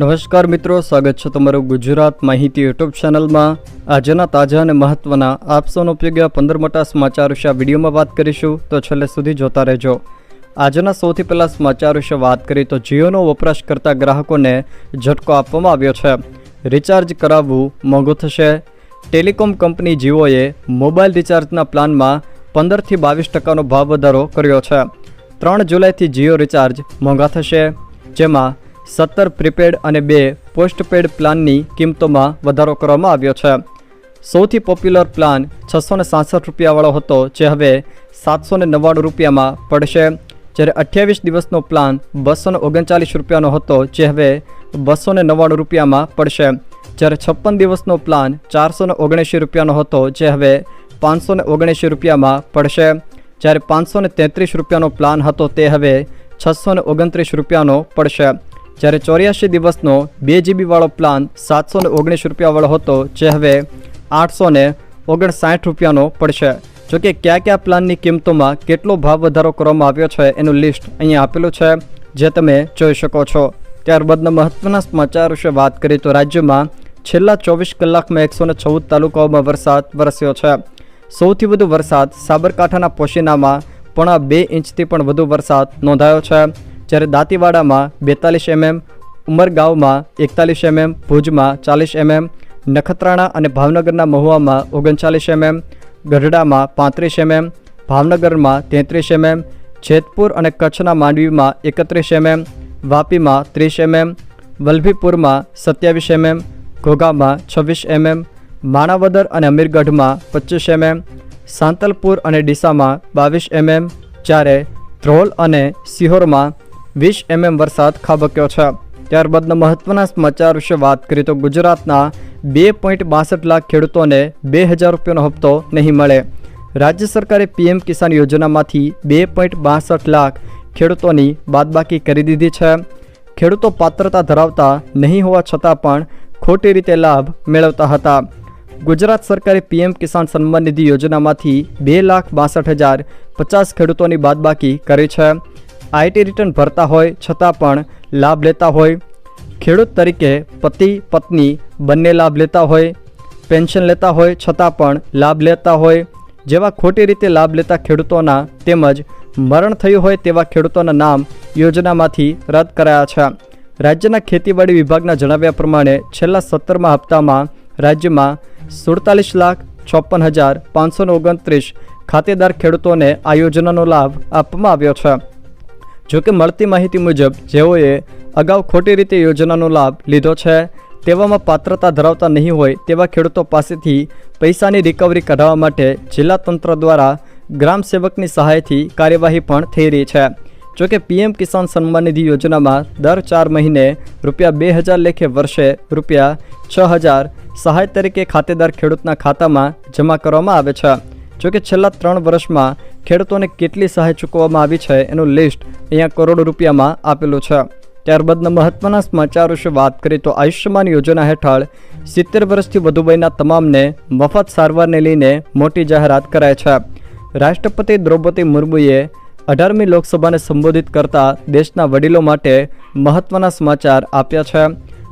નમસ્કાર મિત્રો, સ્વાગત છે તમારું ગુજરાત માહિતી યુટ્યુબ ચેનલમાં. આજના તાજા અને મહત્વના આપસોનો ઉપયોગ પંદર મોટા સમાચાર વિશે વિડીયોમાં વાત કરીશું, તો છેલ્લે સુધી જોતા રહેજો. આજના સૌથી પહેલાં સમાચાર વિશે વાત કરી તો જીઓનો વપરાશ કરતા ગ્રાહકોને ઝટકો આપવામાં આવ્યો છે. રિચાર્જ કરાવવું મોંઘું થશે. ટેલિકોમ કંપની જીઓએ મોબાઈલ રિચાર્જના પ્લાનમાં પંદરથી બાવીસ ટકાનો ભાવ વધારો કર્યો છે. ત્રણ જુલાઈથી જીઓ રિચાર્જ મોંઘા થશે. જેમાં સત્તર પ્રીપેડ અને બે પોસ્ટપેડ પ્લાનની કિંમતોમાં વધારો કરવામાં આવ્યો છે. સૌથી પોપ્યુલર પ્લાન છસો ને સાસઠ રૂપિયાવાળો હતો જે હવે સાતસો ને નવ્વાણું રૂપિયામાં પડશે. જ્યારે અઠ્યાવીસ દિવસનો પ્લાન બસો ને ઓગણચાલીસ રૂપિયાનો હતો જે હવે બસો ને નવ્વાણું રૂપિયામાં પડશે. જ્યારે છપ્પન દિવસનો પ્લાન ચારસો ને ઓગણએંશી રૂપિયાનો હતો જે હવે પાંચસો ને ઓગણએંશી રૂપિયામાં પડશે. જ્યારે પાંચસો ને તેત્રીસ રૂપિયાનો પ્લાન હતો તે હવે છસો ને ઓગણત્રીસ રૂપિયાનો પડશે. જ્યારે ચોર્યાસી દિવસનો બે જીબીવાળો પ્લાન સાતસો ને ઓગણીસ રૂપિયાવાળો હતો, જે હવે આઠસો ને ઓગણસાઠ રૂપિયાનો પડશે. જોકે કયા કયા પ્લાનની કિંમતોમાં કેટલો ભાવ વધારો કરવામાં આવ્યો છે એનું લિસ્ટ અહીંયા આપેલું છે, જે તમે જોઈ શકો છો. ત્યારબાદના મહત્વના સમાચાર વિશે વાત કરીએ તો રાજ્યમાં છેલ્લા ચોવીસ કલાકમાં એકસો ને ચૌદ તાલુકાઓમાં વરસાદ વરસ્યો છે. સૌથી વધુ વરસાદ સાબરકાંઠાના પોશીનામાં, પોણા બે ઇંચથી પણ વધુ વરસાદ નોંધાયો છે. જ્યારે દાંતીવાડામાં બેતાલીસ એમએમ, ઉમરગાંવમાં એકતાલીસ એમએમ, ભુજમાં ચાલીસ એમએમ, નખત્રાણા અને ભાવનગરના મહુવામાં ઓગણચાલીસ એમએમ, ગઢડામાં પાંત્રીસ એમએમ, ભાવનગરમાં તેત્રીસ એમએમ, જેતપુર અને કચ્છના માંડવીમાં એકત્રીસ એમએમ, વાપીમાં ત્રીસ એમએમ, વલભીપુરમાં સત્યાવીસ એમએમ, ઘોઘામાં છવ્વીસ એમએમ, માણાવદર અને અમીરગઢમાં પચીસ એમએમ, સાંતલપુર અને ડીસામાં બાવીસ એમએમ, જ્યારે ધ્રોલ અને સિહોરમાં વીસ એમએમ વરસાદ ખાબક્યો છે. ત્યારબાદના મહત્વના સમાચાર વિશે વાત કરીએ તો ગુજરાતના બે પોઈન્ટ બાસઠ લાખ ખેડૂતોને બે હજાર રૂપિયાનો હપ્તો નહીં મળે. રાજ્ય સરકારે પીએમ કિસાન યોજનામાંથી બે પોઈન્ટ બાસઠ લાખ ખેડૂતોની બાદબાકી કરી દીધી છે. ખેડૂતો પાત્રતા ધરાવતા નહીં હોવા છતાં પણ ખોટી રીતે લાભ મેળવતા હતા. ગુજરાત સરકારે પીએમ કિસાન સન્માન નિધિ યોજનામાંથી બે લાખ બાસઠ હજાર પચાસ ખેડૂતોની બાદબાકી કરી છે. આઈટી રિટર્ન ભરતા હોય, છતાં પણ લાભ લેતા હોય. ખેડૂત તરીકે પતિ, પત્ની બંને લાભ લેતા હોય. પેન્શન લેતા હોય, છતાં પણ લાભ લેતા હોય. જેવા ખોટી રીતે લાભ લેતા ખેડૂતોના તેમજ મરણ થયું હોય તેવા ખેડૂતોના નામ યોજનામાંથી રદ કરાયા છે. રાજ્યના ખેતીવાડી વિભાગના જણાવ્યા પ્રમાણે છેલ્લા સત્તરમા હપ્તામાં રાજ્યમાં સુડતાલીસ લાખ છપ્પન હજાર પાંચસો ઓગણત્રીસ ખાતેદાર ખેડૂતોને આ યોજનાનો લાભ આપવામાં આવ્યો છે. જોકે મળતી માહિતી મુજબ, જેઓએ અગાઉ ખોટી રીતે યોજનાનો લાભ લીધો છે, તેવામાં પાત્રતા ધરાવતા નહીં હોય તેવા ખેડૂતો પાસેથી પૈસાની રિકવરી કઢાવવા માટે જિલ્લા તંત્ર દ્વારા ગ્રામ સેવકની સહાયથી કાર્યવાહી પણ થઈ રહી છે. જોકે પીએમ કિસાન સન્માન નિધિ યોજનામાં દર ચાર મહિને રૂપિયા બે હજાર લેખે વર્ષે રૂપિયા છ હજાર સહાય તરીકે ખાતેદાર ખેડૂતના ખાતામાં જમા કરવામાં આવે છે. જોકે છેલ્લા ત્રણ વર્ષમાં ખેડૂતોને કેટલી સહાય ચૂકવવામાં આવી છે એનું લિસ્ટ અહીંયા કરોડો રૂપિયામાં આપેલું છે. ત્યારબાદના મહત્વના સમાચાર વિશે વાત કરીએ તો આયુષ્યમાન યોજના હેઠળ સિત્તેર વર્ષથી વધુ વયના તમામને મફત સારવારને લઈને મોટી જાહેરાત કરાય છે. રાષ્ટ્રપતિ દ્રૌપદી મુર્મુએ અઢારમી લોકસભાને સંબોધિત કરતા દેશના વડીલો માટે મહત્વના સમાચાર આપ્યા છે.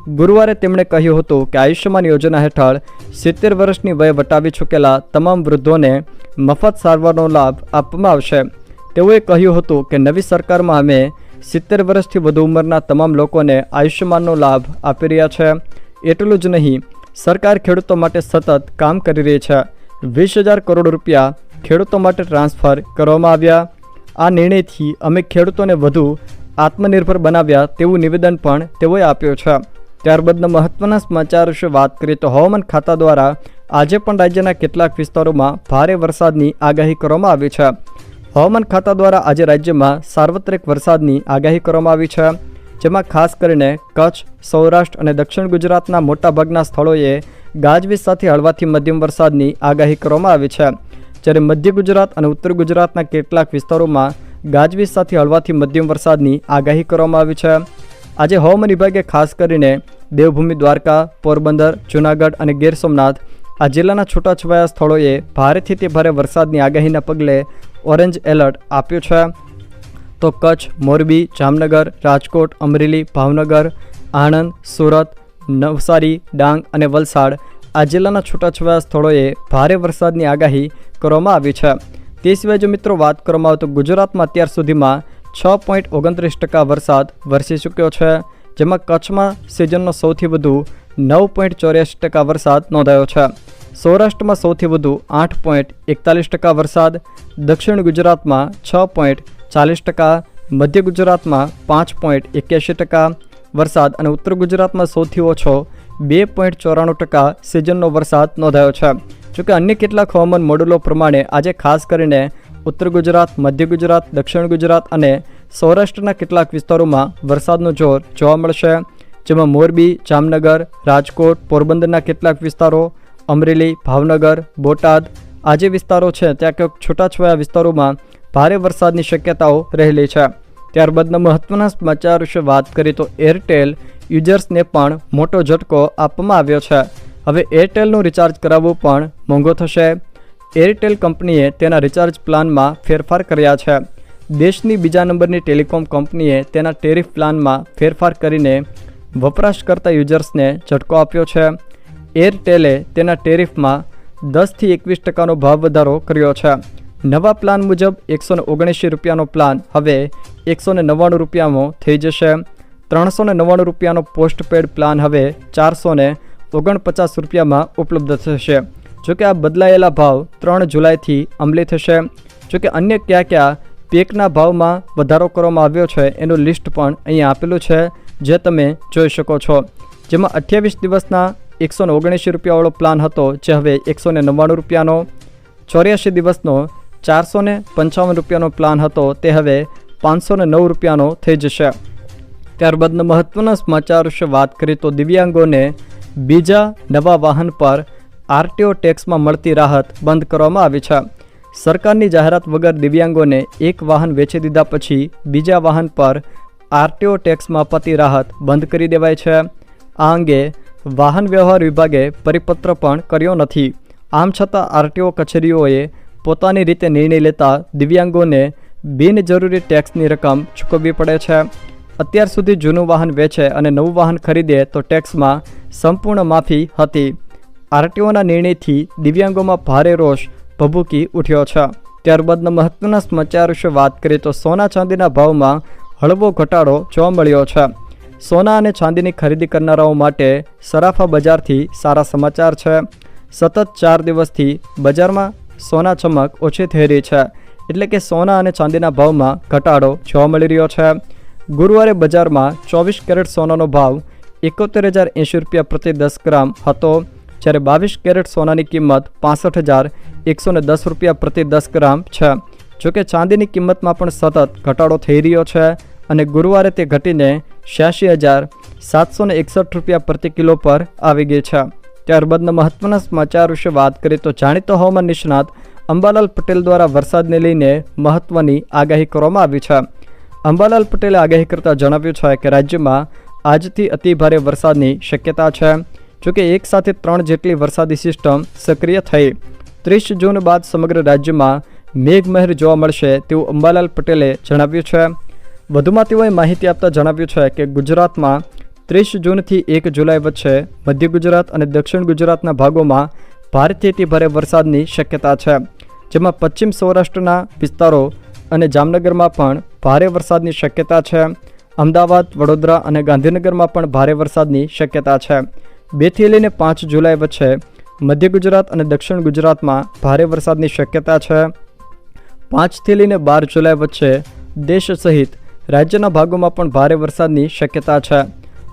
ગુરુવારે તેમણે કહ્યું હતું કે આયુષ્યમાન યોજના હેઠળ સિત્તેર વર્ષની વય વટાવી ચૂકેલા તમામ વૃદ્ધોને મફત સારવારનો લાભ આપવામાં આવશે. તેઓએ કહ્યું હતું કે નવી સરકારમાં અમે સિત્તેર વર્ષથી વધુ ઉંમરના તમામ લોકોને આયુષ્યમાનનો લાભ આપી રહ્યા છે. એટલું જ નહીં, સરકાર ખેડૂતો માટે સતત કામ કરી રહી છે. વીસ હજાર કરોડ રૂપિયા ખેડૂતો માટે ટ્રાન્સફર કરવામાં આવ્યા. આ નિર્ણયથી અમે ખેડૂતોને વધુ આત્મનિર્ભર બનાવ્યા તેવું નિવેદન પણ તેઓએ આપ્યું છે. ત્યારબાદના મહત્વના સમાચાર વિશે વાત કરીએ તો હવામાન ખાતા દ્વારા આજે પણ રાજ્યના કેટલાક વિસ્તારોમાં ભારે વરસાદની આગાહી કરવામાં આવી છે. હવામાન ખાતા દ્વારા આજે રાજ્યમાં સાર્વત્રિક વરસાદની આગાહી કરવામાં આવી છે, જેમાં ખાસ કરીને કચ્છ, સૌરાષ્ટ્ર અને દક્ષિણ ગુજરાતના મોટાભાગના સ્થળોએ ગાજવીજ સાથે હળવાથી મધ્યમ વરસાદની આગાહી કરવામાં આવી છે. જ્યારે મધ્ય ગુજરાત અને ઉત્તર ગુજરાતના કેટલાક વિસ્તારોમાં ગાજવીજ સાથે હળવાથી મધ્યમ વરસાદની આગાહી કરવામાં આવી છે. આજે હવામાન વિભાગે ખાસ કરીને દેવભૂમિ, દ્વારકા, પોરબંદર, જૂનાગઢ અને ગીર સોમનાથ આ જિલ્લાના છૂટાછવાયા સ્થળોએ ભારેથી તે ભારે વરસાદની આગાહીના પગલે ઓરેન્જ એલર્ટ આપ્યું છે. તો કચ્છ, મોરબી, જામનગર, રાજકોટ, અમરેલી, ભાવનગર, આણંદ, સુરત, નવસારી, ડાંગ અને વલસાડ આ જિલ્લાના છૂટાછવાયા સ્થળોએ ભારે વરસાદની આગાહી કરવામાં આવી છે. તે સિવાય જો મિત્રો વાત કરવામાં આવે તો ગુજરાતમાં અત્યાર સુધીમાં છ પોઈન્ટ ઓગણત્રીસ ટકા વરસાદ વરસી ચૂક્યો છે, જેમાં કચ્છમાં સિઝનનો સૌથી વધુ નવ પોઈન્ટ ચોર્યાસી ટકા વરસાદ નોંધાયો છે. સૌરાષ્ટ્રમાં સૌથી વધુ આઠ પોઈન્ટ એકતાલીસ ટકા વરસાદ, દક્ષિણ ગુજરાતમાં છ પોઈન્ટ ચાલીસ ટકા, મધ્ય ગુજરાતમાં પાંચ પોઈન્ટ એક્યાસી ટકા વરસાદ અને ઉત્તર ગુજરાતમાં સૌથી ઓછો બે પોઈન્ટ ચોરાણું ટકા સિઝનનો વરસાદ નોંધાયો છે. જોકે અન્ય કેટલાક હવામાન મોડેલો પ્રમાણે આજે ખાસ કરીને ઉત્તર ગુજરાત, મધ્ય ગુજરાત, દક્ષિણ ગુજરાત અને સૌરાષ્ટ્રના કેટલાક વિસ્તારોમાં વરસાદનું જોર જોવા મળશે, જેમાં મોરબી, જામનગર, રાજકોટ, પોરબંદરના કેટલાક વિસ્તારો, અમરેલી, ભાવનગર, બોટાદ આ જે વિસ્તારો છે ત્યાં ક્યાંક છૂટાછવાયા વિસ્તારોમાં ભારે વરસાદની શક્યતાઓ રહેલી છે. ત્યારબાદના મહત્વના સમાચાર વિશે વાત કરીએ તો એરટેલ યુઝર્સને પણ મોટો ઝટકો આપવામાં આવ્યો છે. હવે એરટેલનું રિચાર્જ કરાવવું પણ મોંઘો થશે. એરટેલ કંપનીએ તેના રિચાર્જ પ્લાનમાં ફેરફાર કર્યા છે. દેશની બીજા નંબરની ટેલિકોમ કંપનીએ તેના ટેરિફ પ્લાનમાં ફેરફાર કરીને વપરાશકર્તા યુઝર્સને ઝટકો આપ્યો છે. એરટેલે તેના ટેરિફમાં દસથી એકવીસ ટકાનો ભાવ વધારો કર્યો છે. નવા પ્લાન મુજબ એકસો ઓગણીસી રૂપિયાનો પ્લાન હવે એકસો નવ્વાણું રૂપિયામાં થઈ જશે. ત્રણસો ને નવ્વાણું રૂપિયાનો પોસ્ટપેડ પ્લાન હવે ચારસો ઓગણપચાસ રૂપિયામાં ઉપલબ્ધ થશે. જોકે આ બદલાયેલા ભાવ ત્રણ જુલાઈથી અમલી થશે. જોકે અન્ય કયા કયા પેકના ભાવમાં વધારો કરવામાં આવ્યો છે એનું લિસ્ટ પણ અહીંયા આપેલું છે, જે તમે જોઈ શકો છો. જેમાં અઠ્યાવીસ દિવસના એકસો ઓગણએંશી રૂપિયાવાળો પ્લાન હતો, જે હવે એકસો નવ્વાણું રૂપિયાનો, ચોર્યાસી દિવસનો ચારસો પંચાવન રૂપિયાનો પ્લાન હતો, તે હવે પાંચસો નવ રૂપિયાનો થઈ જશે. ત્યારબાદના મહત્ત્વના સમાચાર વિશે વાત કરીએ તો દિવ્યાંગોને બીજા નવા વાહન પર આરટીઓ ટેક્સમાં મળતી રાહત બંધ કરવામાં આવી છે. સરકારની જાહેરાત વગર દિવ્યાંગોને એક વાહન વેચી દીધા પછી બીજા વાહન પર આરટીઓ ટેક્સમાં અપાતી રાહત બંધ કરી દેવાય છે. આ અંગે વાહન વ્યવહાર વિભાગે પરિપત્ર પણ કર્યો નથી. આમ છતાં આરટીઓ કચેરીઓએ પોતાની રીતે નિર્ણય લેતા દિવ્યાંગોને બિનજરૂરી ટેક્સની રકમ ચૂકવવી પડે છે. અત્યાર સુધી જૂનું વાહન વેચે અને નવું વાહન ખરીદે તો ટેક્સમાં સંપૂર્ણ માફી હતી. આરટીઓના નિર્ણયથી દિવ્યાંગોમાં ભારે રોષ ભભૂકી ઉઠ્યો છે. ત્યારબાદના મહત્વના સમાચાર વિશે વાત કરીએ તો સોના ચાંદીના ભાવમાં હળવો ઘટાડો જોવા મળ્યો છે. સોના અને ચાંદીની ખરીદી કરનારાઓ માટે સરાફા બજારથી સારા સમાચાર છે. સતત ચાર દિવસથી બજારમાં સોના ચમક ઓછી થઈ રહી છે. એટલે કે સોના અને ચાંદીના ભાવમાં ઘટાડો જોવા મળી રહ્યો છે. ગુરુવારે બજારમાં ચોવીસ કેરેટ સોનાનો ભાવ એકોતેર હજાર એંશી રૂપિયા પ્રતિ દસ ગ્રામ હતો. જ્યારે બાવીસ કેરેટ સોનાની કિંમત પાસઠ હજાર એકસો દસ રૂપિયા પ્રતિ દસ ગ્રામ છે. જોકે ચાંદીની કિંમતમાં પણ સતત ઘટાડો થઈ રહ્યો છે અને ગુરુવારે તે ઘટીને છ્યાસી હજાર સાતસો એકસઠ રૂપિયા પ્રતિ કિલો પર આવી ગઈ છે. ત્યારબાદના મહત્વના સમાચાર વિશે વાત કરીએ તો જાણીતો હવામાન નિષ્ણાત અંબાલાલ પટેલ દ્વારા વરસાદને લઈને મહત્વની આગાહી કરવામાં આવી છે. અંબાલાલ પટેલે આગાહી કરતાં જણાવ્યું છે કે રાજ્યમાં આજથી અતિભારે વરસાદની શક્યતા છે. જોકે એક સાથે ત્રણ જેટલી વરસાદી સિસ્ટમ સક્રિય થઈ. ત્રીસ જૂન બાદ સમગ્ર રાજ્યમાં મેઘમહેર જોવા મળશે તેવું અંબાલાલ પટેલે જણાવ્યું છે. વધુમાં તેઓએ માહિતી આપતા જણાવ્યું છે કે ગુજરાતમાં ત્રીસ જૂનથી એક જુલાઈ વચ્ચે મધ્ય ગુજરાત અને દક્ષિણ ગુજરાતના ભાગોમાં ભારેથી ભારે વરસાદની શક્યતા છે, જેમાં પશ્ચિમ સૌરાષ્ટ્રના વિસ્તારો અને જામનગરમાં પણ ભારે વરસાદની શક્યતા છે. અમદાવાદ, વડોદરા અને ગાંધીનગરમાં પણ ભારે વરસાદની શક્યતા છે. બેથી લઈને પાંચ જુલાઈ વચ્ચે મધ્ય ગુજરાત અને દક્ષિણ ગુજરાતમાં ભારે વરસાદની શક્યતા છે. પાંચથી લઈને બાર જુલાઈ વચ્ચે દેશ સહિત રાજ્યના ભાગોમાં પણ ભારે વરસાદની શક્યતા છે.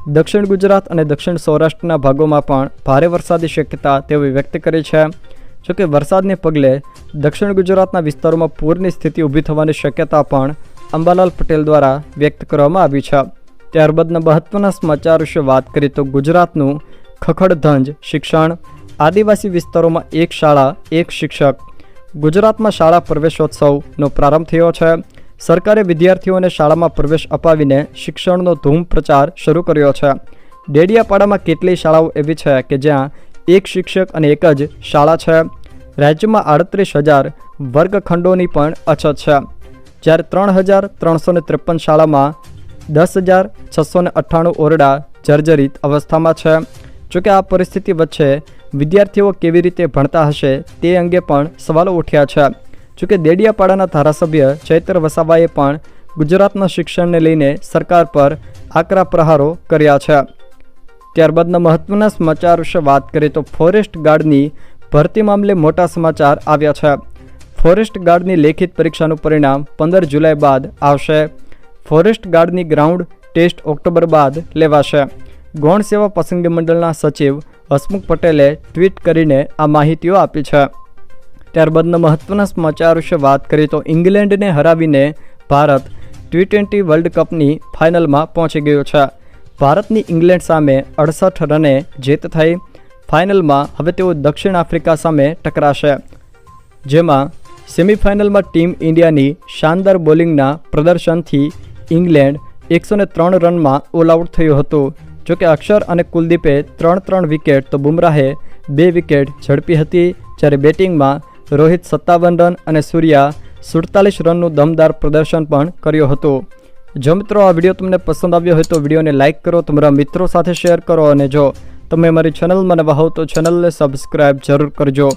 દક્ષિણ ગુજરાત અને દક્ષિણ સૌરાષ્ટ્રના ભાગોમાં પણ ભારે વરસાદની શક્યતા તેઓએ વ્યક્ત કરી છે. જોકે વરસાદને પગલે દક્ષિણ ગુજરાતના વિસ્તારોમાં પૂરની સ્થિતિ ઊભી થવાની શક્યતા પણ અંબાલાલ પટેલ દ્વારા વ્યક્ત કરવામાં આવી છે. ત્યારબાદના મહત્ત્વના સમાચાર વિશે વાત કરીએ તો ગુજરાતનું ખખડધંજ, શિક્ષણ, આદિવાસી વિસ્તારોમાં એક શાળા, એક શિક્ષક. ગુજરાતમાં શાળા પ્રવેશોત્સવનો પ્રારંભ થયો છે. સરકારે વિદ્યાર્થીઓને શાળામાં પ્રવેશ અપાવીને શિક્ષણનો ધૂમ પ્રચાર શરૂ કર્યો છે. ડેડિયાપાડામાં કેટલી શાળાઓ એવી છે કે જ્યાં એક શિક્ષક અને એક જ શાળા છે? રાજ્યમાં આડત્રીસ હજાર વર્ગખંડોની પણ અછત છે. જ્યારે ત્રણ હજાર ત્રણસો ને ત્રેપન શાળામાં દસ હજાર છસો ને અઠ્ઠાણું ઓરડા જર્જરિત અવસ્થામાં છે. જોકે આ પરિસ્થિતિ વચ્ચે વિદ્યાર્થીઓ કેવી રીતે ભણતા હશે તે અંગે પણ સવાલો ઉઠ્યા છે. જોકે દેડિયાપાડાના ધારાસભ્ય ચૈત્ર વસાવાએ પણ ગુજરાતના શિક્ષણને લઈને સરકાર પર આકરા પ્રહારો કર્યા છે. ત્યારબાદના મહત્વના સમાચાર વિશે વાત કરીએ તો ફોરેસ્ટ ગાર્ડની ભરતી મામલે મોટા સમાચાર આવ્યા છે. ફોરેસ્ટ ગાર્ડની લેખિત પરીક્ષાનું પરિણામ પંદર જુલાઈ બાદ આવશે. ફોરેસ્ટ ગાર્ડની ગ્રાઉન્ડ ટેસ્ટ ઓક્ટોબર બાદ લેવાશે. ગૌણ સેવા પસંદગી મંડળના સચિવ હસમુખ પટેલે ટ્વીટ કરીને આ માહિતીઓ આપી છે. ત્યારબાદના મહત્વના સમાચાર વિશે વાત કરીએ તો ઇંગ્લેન્ડને હરાવીને ભારત ટી ટ્વેન્ટી વર્લ્ડ કપની ફાઇનલમાં પહોંચી ગયો છે. ભારતની ઇંગ્લેન્ડ સામે અડસઠ રને જીત થઈ. ફાઇનલમાં હવે તેઓ દક્ષિણ આફ્રિકા સામે ટકરાશે. જેમાં સેમિફાઇનલમાં ટીમ ઇન્ડિયાની શાનદાર બોલિંગના પ્રદર્શનથી ઇંગ્લેન્ડ એકસો ત્રણ રનમાં ઓલ આઉટ થયું હતું. જોકે અક્ષર અને કુલદીપે ત્રણ ત્રણ વિકેટ તો બુમરાહે બે વિકેટ ઝડપી હતી, જ્યારે બેટિંગમાં રોહિત સત્તાવન રન અને સૂર્યા સુડતાલીસ રનનું દમદાર પ્રદર્શન પણ કર્યું હતું. જો મિત્રો આ વીડિયો તમને પસંદ આવ્યો હોય તો વિડીયોને લાઇક કરો, તમારા મિત્રો સાથે શેર કરો અને જો તમે મારી ચેનલમાં નવા હો તો ચેનલને સબસ્ક્રાઇબ જરૂર કરજો,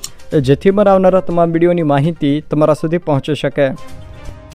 જેથી મારા આવનારા તમામ વિડીયોની માહિતી તમારા સુધી પહોંચી શકે.